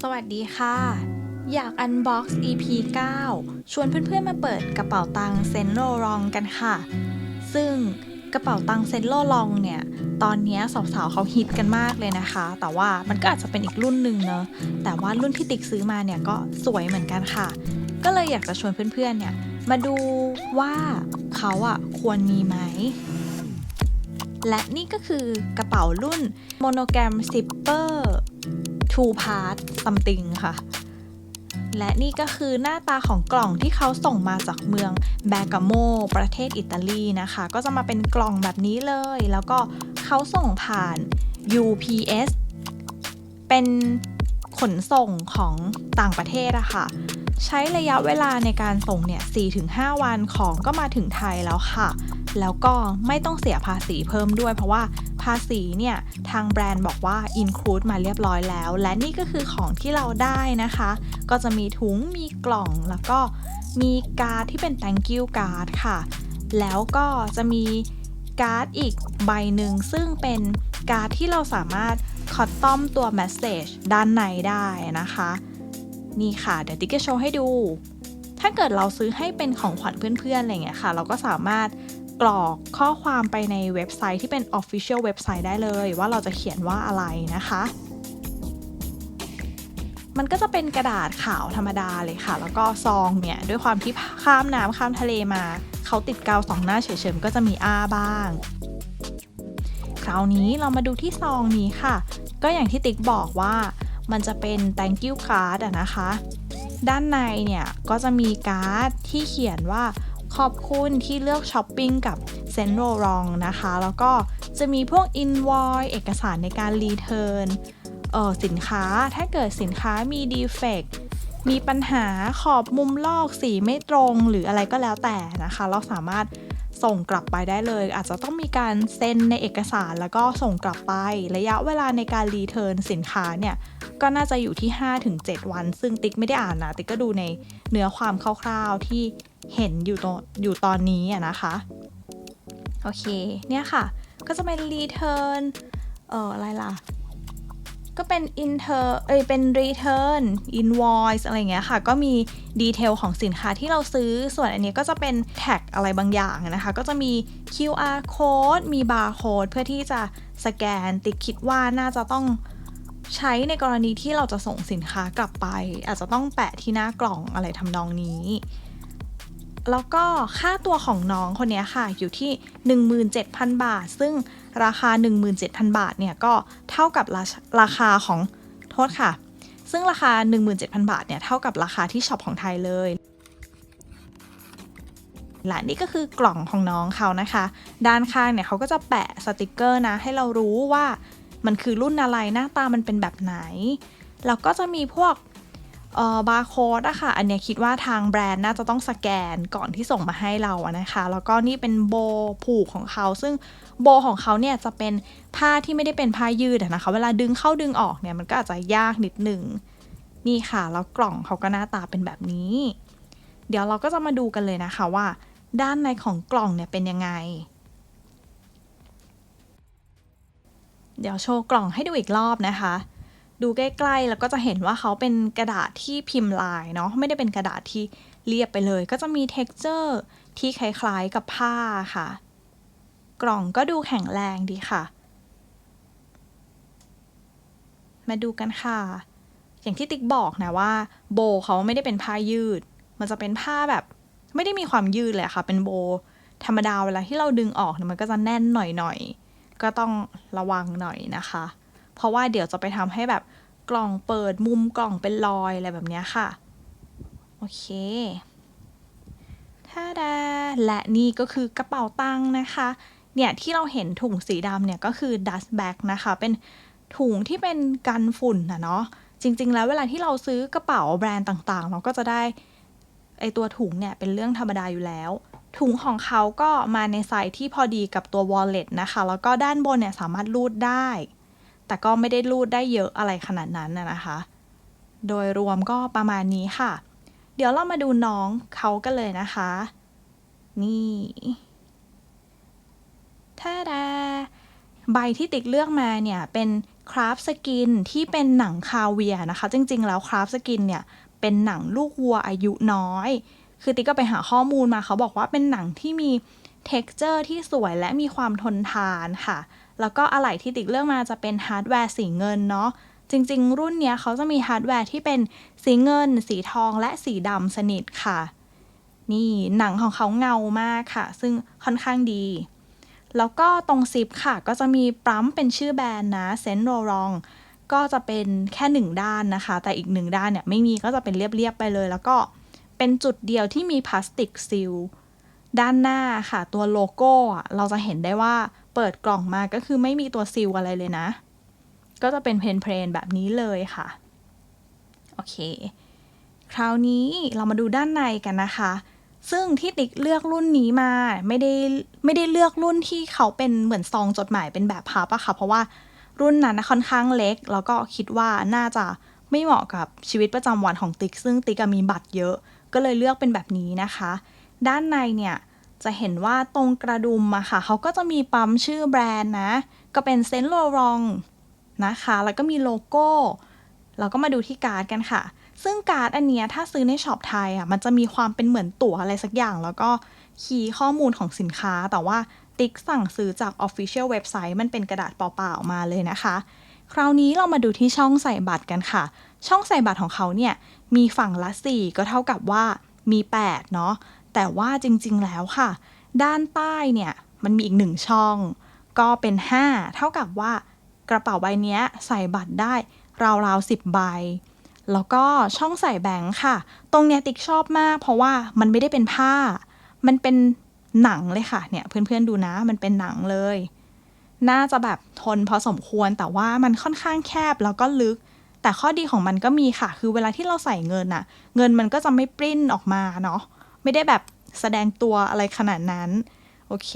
สวัสดีค่ะ อยากอันบ็อกซ์ EP 9 ชวนเพื่อนๆ มาเปิดกระเป๋าตังค์เซนโลลองกันค่ะ ซึ่งกระเป๋าตังค์เซนโลลองเนี่ย ตอนนี้สาวๆเขาฮิตกันมากเลยนะคะ แต่ว่ามันก็อาจจะเป็นอีกรุ่นหนึ่งเนอะแต่ว่ารุ่นที่ติ๊กซื้อมาเนี่ยก็สวยเหมือนกันค่ะ ก็เลยอยากจะชวนเพื่อนๆ เนี่ย มาดูว่าเขาอะควรมีไหมและนี่ก็คือกระเป๋ารุ่น Monogram Zipper two part something ค่ะ และนี่ก็คือหน้าตาของกล่องที่เขาส่งมาจากเมืองแบกาโม ประเทศอิตาลีนะคะ ก็จะมาเป็นกล่องแบบนี้เลย แล้วก็เขาส่งผ่าน UPS เป็นขนส่งของต่างประเทศอะค่ะ ใช้ระยะเวลาในการส่งเนี่ย 4-5 วันของก็มาถึงไทยแล้วค่ะ แล้วก็ไม่ต้องเสียภาษีเพิ่มด้วย เพราะว่าภาษีเนี่ยทางแบรนด์บอกว่า include มาเรียบร้อยแล้ว และนี่ก็คือของที่เราได้นะคะ ก็จะมีถุงมีกล่องแล้วก็มีการ์ดที่เป็น thank you card ค่ะ แล้วก็จะมีการ์ดอีกใบหนึ่งซึ่งเป็นการ์ดที่เราสามารถคอตตอมตัว message ด้านในได้นะคะ นี่ค่ะ เดี๋ยวติ๊กจะโชว์ให้ดู ถ้าเกิดเราซื้อให้เป็นของขวัญเพื่อนๆอะไรเงี้ยค่ะ เราก็สามารถ กรอกข้อความไปในเว็บไซต์ที่เป็น Official เว็บไซต์ได้เลย ว่าเราจะเขียนว่าอะไรนะคะ มันก็จะเป็นกระดาษขาวธรรมดาเลยค่ะ แล้วก็ซองเนี่ยด้วยความที่ข้ามน้ำข้ามทะเลมา เขาติดกาวสองหน้าเฉยๆก็จะมีอ้าบ้าง คราวนี้เรามาดูที่ซองนี้ค่ะ ก็อย่างที่ติ๊กบอกว่ามันจะเป็น thank you card ะนะคะ ด้านในเนี่ยก็จะมีการ์ดที่เขียนว่า ขอบคุณที่เลือกช้อปปิ้งกับเซนโรรองนะคะ แล้วก็จะมีพวก invoice เอกสารในการรีเทิร์นสินค้าถ้าเกิดสินค้ามีดีเฟกมีปัญหาขอบมุมลอกสีไม่ตรงหรืออะไรก็แล้วแต่นะคะ เราสามารถส่งกลับไปได้เลย อาจจะต้องมีการเซ็นในเอกสารแล้วก็ส่งกลับไป ระยะเวลาในการรีเทิร์นสินค้าเนี่ย ก็น่าจะอยู่ที่ 5-7 วัน ซึ่งติ๊กไม่ได้อ่านนะ ติ๊กก็ดูในเนื้อความคร่าวๆที่ เห็นอยู่ตอนอยู่ตอนนี้อะนะคะ โอเค เนี่ยค่ะ ก็จะเป็น return เอ่ออะไรล่ะ ก็เป็น inter เอ้ยเป็น return invoice อะไรเงี้ยค่ะ ก็มีดีเทลของสินค้าที่เราซื้อ ส่วนอันนี้ก็จะเป็นแท็กอะไรบางอย่างนะคะ ก็จะมี QR code มี barcode เพื่อที่จะสแกน ติ๊กคิดว่าน่าจะต้องใช้ในกรณีที่เราจะส่งสินค้ากลับไป อาจจะต้องแปะที่หน้ากล่องอะไรทำนองนี้ แล้วก็ค่าตัวของน้องคนนี้ค่ะ อยู่ที่ 17,000 บาท ซึ่งราคา 17,000 บาทเนี่ยก็เท่ากับราราคาของโทษค่ะ ซึ่งราคา 17,000 บาทเนี่ยเท่ากับราคาที่ช็อปของไทยเลยและนี่ก็คือกล่องของน้องเขานะคะ ด้านข้างเนี่ยเขาก็จะแปะสติกเกอร์นะ ให้เรารู้ว่ามันคือรุ่นอะไรหน้าตามันเป็นแบบไหน แล้วก็จะมีพวก บาร์โค้ดอะค่ะ อันเนี้ยคิดว่าทางแบรนด์น่าจะต้องสแกนก่อนที่ส่งมาให้เราอะนะคะ แล้วก็นี่เป็นโบผูกของเขา ซึ่งโบของเขาเนี่ยจะเป็นผ้าที่ไม่ได้เป็นผ้ายืดนะคะ เวลาดึงเข้าดึงออกเนี่ยมันก็อาจจะยากนิดหนึ่ง นี่ค่ะ แล้วกล่องเขาก็หน้าตาเป็นแบบนี้ เดี๋ยวเราก็จะมาดูกันเลยนะคะว่า ด้านในของกล่องเนี่ยเป็นยังไง เดี๋ยวโชว์กล่องให้ดูอีกรอบนะคะ ดูใกล้ๆ แล้วก็จะเห็นว่าเขาเป็นกระดาษที่พิมพ์ลายเนาะไม่ได้เป็นกระดาษที่เรียบไปเลย ก็จะมี t e x t อร์ที่คล้ายๆกับผ้าค่ะ กล่องก็ดูแข็งแรงดีค่ะ มาดูกันค่ะ อย่างที่ติ๊กบอกนะว่า โบเขาไม่ได้เป็นผ้ายืด มันจะเป็นผ้าแบบ ไม่ได้มีความยืดเลยค่ะ เป็นโบ ธรรมดาเวลาที่เราดึงออกเนี่ยมันก็จะแน่นหน่อยๆ ก็ต้องระวังหน่อยนะคะ เพราะว่าเดี๋ยวจะไปทำให้แบบกล่องเปิดมุมกล่องเป็นรอยอะไรแบบนี้ค่ะ โอเคท่าดา และนี่ก็คือกระเป๋าตังค์นะคะ เนี่ยที่เราเห็นถุงสีดำเนี่ยก็คือ dust bag นะคะ เป็นถุงที่เป็นกันฝุ่นนะเนาะ จริง ๆ แล้วเวลาที่เราซื้อกระเป๋าแบรนด์ต่างๆ เราก็จะได้ไอตัวถุงเนี่ยเป็นเรื่องธรรมดาอยู่แล้ว ถุงของเขาก็มาในไซส์ที่พอดีกับตัว wallet นะคะ แล้วก็ด้านบนเนี่ยสามารถรูดได้ แต่ก็ไม่ได้รูดได้เยอะอะไรขนาดนั้นนะคะ โดยรวมก็ประมาณนี้ค่ะ เดี๋ยวเรามาดูน้องเขากันเลยนะคะ นี่ท่าดาใบที่ติ๊กเลือกมาเนี่ยเป็นคราฟสกินที่เป็นหนังคาเวียนะคะ จริง ๆ แล้วคราฟสกินเนี่ยเป็นหนังลูกวัวอายุน้อย คือติ๊กก็ไปหาข้อมูลมาเขาบอกว่าเป็นหนังที่มี t e x t อร์ที่สวยและมีความทนทานค่ะ แล้วก็อะไหล่ที่ติ๊กเลือกมาจะเป็นฮาร์ดแวร์สีเงินเนาะจริงๆ รุ่นเนี้ยเขาจะมีฮาร์ดแวร์ที่เป็นสีเงิน สีทองและสีดำสนิทค่ะ นี่หนังของเขาเงามากค่ะ ซึ่งค่อนข้างดี แล้วก็ตรงซิปค่ะ ก็จะมีปั๊มเป็นชื่อแบรนด์นะเซนโรรองก็จะเป็นแค่หนึ่งด้านนะคะ แต่อีกหนึ่งด้านเนี่ยไม่มีก็จะเป็นเรียบๆไปเลย แล้วก็เป็นจุดเดียวที่มีพลาสติกซีล ด้านหน้าค่ะ ตัวโลโก้เราจะเห็นได้ว่าเปิดกล่องมาก็คือไม่มีตัวซีลอะไรเลยนะ ก็จะเป็นเพลนๆแบบนี้เลยค่ะ โอเค คราวนี้เรามาดูด้านในกันนะคะ ซึ่งที่ติ๊กเลือกรุ่นนี้มาไม่ได้ไม่ได้เลือกรุ่นที่เขาเป็นเหมือนซองจดหมายเป็นแบบพับอะค่ะ เพราะว่ารุ่นนั้นค่อนข้างเล็ก แล้วก็คิดว่าน่าจะไม่เหมาะกับชีวิตประจำวันของติ๊ก ซึ่งติ๊กมีบัตรเยอะ ก็เลยเลือกเป็นแบบนี้นะคะ ด้านในเนี่ยจะเห็นว่าตรงกระดุมอะค่ะเขาก็จะมีปั๊มชื่อแบรนด์นะ ก็เป็นเซนต์โลรองนะคะ แล้วก็มีโลโก้ เราก็มาดูที่การ์ดกันค่ะ ซึ่งการ์ดอันเนี้ยถ้าซื้อในช็อปไทยอะมันจะมีความเป็นเหมือนตั๋วอะไรสักอย่าง แล้วก็คีย์ข้อมูลของสินค้า แต่ว่าติ๊กสั่งซื้อจาก Official เว็บไซต์มันเป็นกระดาษเปล่าๆมาเลยนะคะ คราวนี้เรามาดูที่ช่องใส่บัตรกันค่ะ ช่องใส่บัตรของเขาเนี่ยมีฝั่งละ 4 ก็เท่ากับว่ามี 8 เนาะ แต่ว่าจริงๆแล้วค่ะ ด้านใต้เนี่ยมันมีอีกหนึ่งช่อง ก็เป็น 5 เท่ากับว่ากระเป๋าใบนี้ใส่บัตรได้ราวๆ10 ใบ แล้วก็ช่องใส่แบงค์ค่ะ ตรงเนี้ยติ๊กชอบมาก เพราะว่ามันไม่ได้เป็นผ้า มันเป็นหนังเลยค่ะเนี่ยเพื่อนๆดูนะมันเป็นหนังเลย น่าจะแบบทนพอสมควรแต่ว่ามันค่อนข้างแคบแล้วก็ลึก แต่ข้อดีของมันก็มีค่ะ คือเวลาที่เราใส่เงินน่ะ เงินมันก็จะไม่ปริ้นออกมาเนาะ ไม่ได้แบบแสดงตัวอะไรขนาดนั้น โอเค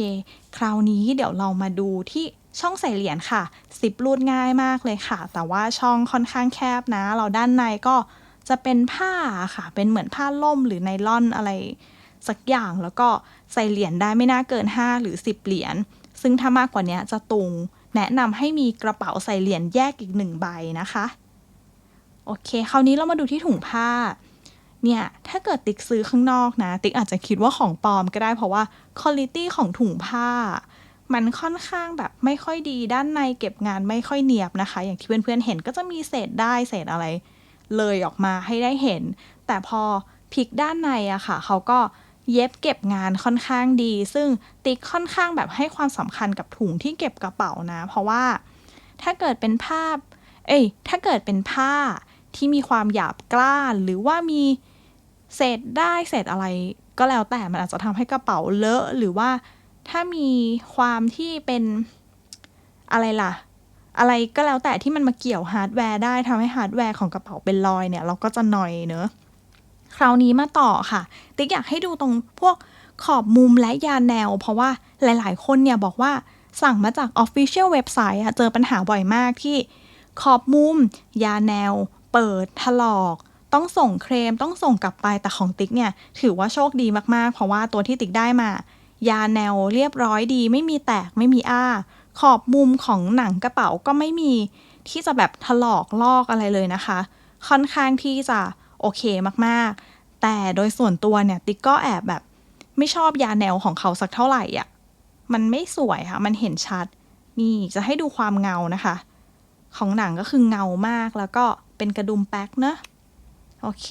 คราวนี้เดี๋ยวเรามาดูที่ช่องใส่เหรียญค่ะซิปรูดง่ายมากเลยค่ะ แต่ว่าช่องค่อนข้างแคบนะ เราด้านในก็จะเป็นผ้าค่ะ เป็นเหมือนผ้าล่มหรือไนล่อนอะไร สักอย่างแล้วก็ใส่เหรียญได้ไม่น่าเกิน 5 หรือ 10 เหรียญ ซึ่งถ้ามากกว่านี้จะตุง แนะนำให้มีกระเป๋าใส่เหรียญแยกอีกหนึ่งใบนะคะ โอเค คราวนี้เรามาดูที่ถุงผ้า เนี่ยถ้าเกิดติ๊กซื้อข้างนอกนะ ติ๊กอาจจะคิดว่าของปลอมก็ได้เพราะว่าคุณภาพของถุงผ้า มันค่อนข้างแบบไม่ค่อยดีด้านในเก็บงานไม่ค่อยเนียบนะคะ อย่างที่เพื่อนๆเห็นก็จะมีเศษได้เศษอะไร เลยออกมาให้ได้เห็น แต่พอพลิกด้านในอะค่ะเขาก็เย็บเก็บงานค่อนข้างดี ซึ่งติ๊กค่อนข้างแบบให้ความสำคัญกับถุงที่เก็บกระเป๋านะ เพราะว่าถ้าเกิดเป็นภาพ เอ้ยถ้าเกิดเป็นผ้าที่มีความหยาบกร้านหรือว่ามี เศษได้เศษอะไรก็แล้วแต่มันอาจจะทำให้กระเป๋าเลอะหรือว่าถ้ามีความที่เป็นอะไรล่ะ อะไรก็แล้วแต่ที่มันมาเกี่ยวฮาร์ดแวร์ได้ทำให้ฮาร์ดแวร์ของกระเป๋าเป็นรอยเนี่ย เราก็จะหน่อยเนอะคราวนี้มาต่อค่ะ ติ๊กอยากให้ดูตรงพวกขอบมุมและยาแนว เพราะว่าหลาย ๆ คนเนี่ยบอกว่าสั่งมาจาก Official เว็บไซต์อะเจอปัญหาบ่อยมากที่ขอบมุม ยาแนว เปิดถลอก ต้องส่งเครมต้องส่งกลับไปแต่ของติ๊กเนี่ย ถือว่าโชคดีมากๆ เพราะว่าตัวที่ติ๊กได้มา ยาแนวเรียบร้อยดี ไม่มีแตกไม่มีอ้า ขอบมุมของหนังกระเป๋าก็ไม่มีที่จะแบบถลอกลอกอะไรเลยนะคะ ค่อนข้างที่จะโอเคมากๆ แต่โดยส่วนตัวเนี่ยติ๊กก็แอบแบบ ไม่ชอบยาแนวของเขาสักเท่าไหร่อะมันไม่สวยค่ะ มันเห็นชัด นี่จะให้ดูความเงานะคะ ของหนังก็คือเงามากแล้วก็เป็นกระดุมแป๊กเนอะ โอเค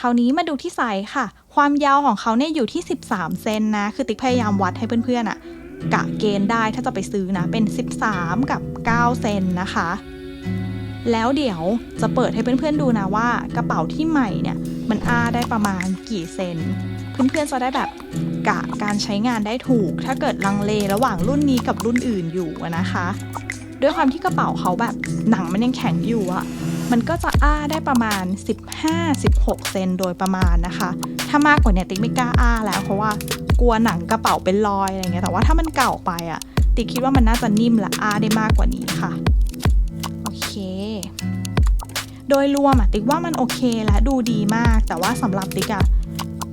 คราวนี้มาดูที่ไซส์ค่ะ ความยาวของเขาเนี่ยอยู่ที่ 13 เซนนะ คือติ๊กพยายามวัดให้เพื่อนๆอะกะเกณฑ์ได้ถ้าจะไปซื้อนะ เป็น 13 กับ 9 เซนนะคะ แล้วเดี๋ยวจะเปิดให้เพื่อนๆดูนะว่ากระเป๋าที่ใหม่เนี่ยมันอ้าได้ประมาณกี่เซน เพื่อนๆจะได้แบบกะการใช้งานได้ถูก ถ้าเกิดลังเลระหว่างรุ่นนี้กับรุ่นอื่นอยู่นะคะ ด้วยความที่กระเป๋าเขาแบบหนังมันยังแข็งอยู่อะ มันก็จะอ้าได้ประมาณ 15-16 เซนโดยประมาณนะคะ ถ้ามากกว่านี้ติ๊กไม่กล้าอ้าแล้ว เพราะว่ากลัวหนังกระเป๋าเป็นรอยอะไรเงี้ยแต่ว่าถ้ามันเก่าไปอะติ๊กคิดว่ามันน่าจะนิ่มและอ้าได้มากกว่านี้ค่ะโอเค โดยรวมอะติ๊กว่ามันโอเคและดูดีมาก แต่ว่าสำหรับติ๊กอะ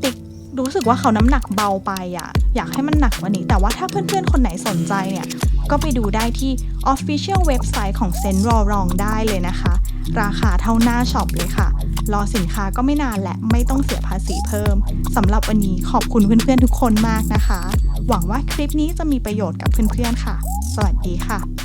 ติ๊กรู้สึกว่าเขาน้ำหนักเบาไปอะอยากให้มันหนักกว่านี้ แต่ว่าถ้าเพื่อนๆคนไหนสนใจเนี่ยก็ไปดูได้ที่ Official เว็บไซต์ของเซนต์รอรองได้เลยนะคะ ราคาเท่าหน้าช็อปเลยค่ะ รอสินค้าก็ไม่นานและไม่ต้องเสียภาษีเพิ่มสำหรับวันนี้ขอบคุณเพื่อนๆทุกคนมากนะคะ หวังว่าคลิปนี้จะมีประโยชน์กับเพื่อนๆค่ะ สวัสดีค่ะ